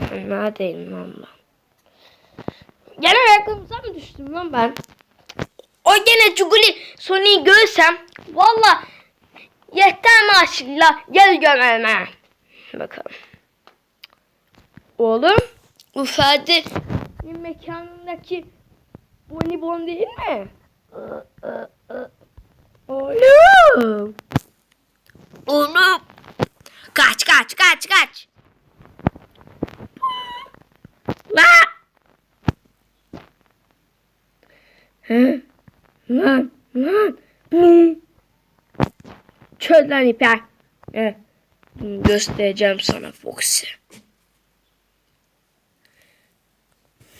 Neredeyim lan ben? Gene ayakkabımıza mı düştüm lan ben? O gene çukuli Sony'yi görsem valla yeter maşallah gel gömelme. Bakalım. Oğlum bu Ferdi mekanındaki bonibon değil mi? Oğlum. Oğlum. Kaç kaç kaç kaç. Hı? Lan lan. Bum. Çöz lan iper. He. Göstereceğim sana Foxy.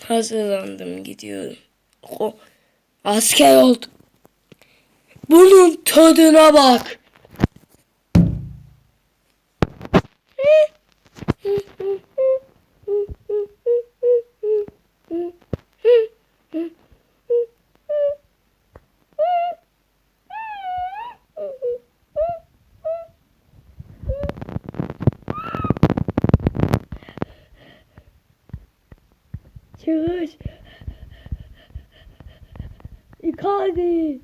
Hazırlandım gidiyorum. O asker oldum. Bunun tadına bak. Çıkış. Icardi.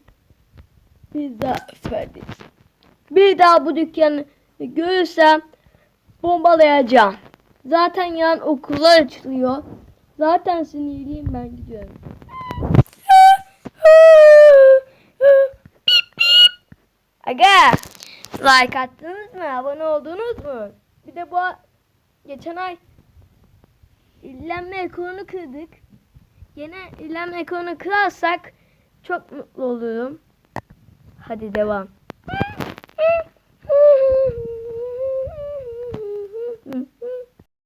Bir daha Ferdi. Bir daha bu dükkanı görürsem bombalayacağım. Zaten yarın okullar açılıyor. Zaten sinirliyim ben gidiyorum. Aga like attınız mı? Abone oldunuz mu? Bir de bu geçen ay İllenme ekronu kırdık. Yine illenme ekronu kırarsak çok mutlu olurum. Hadi devam.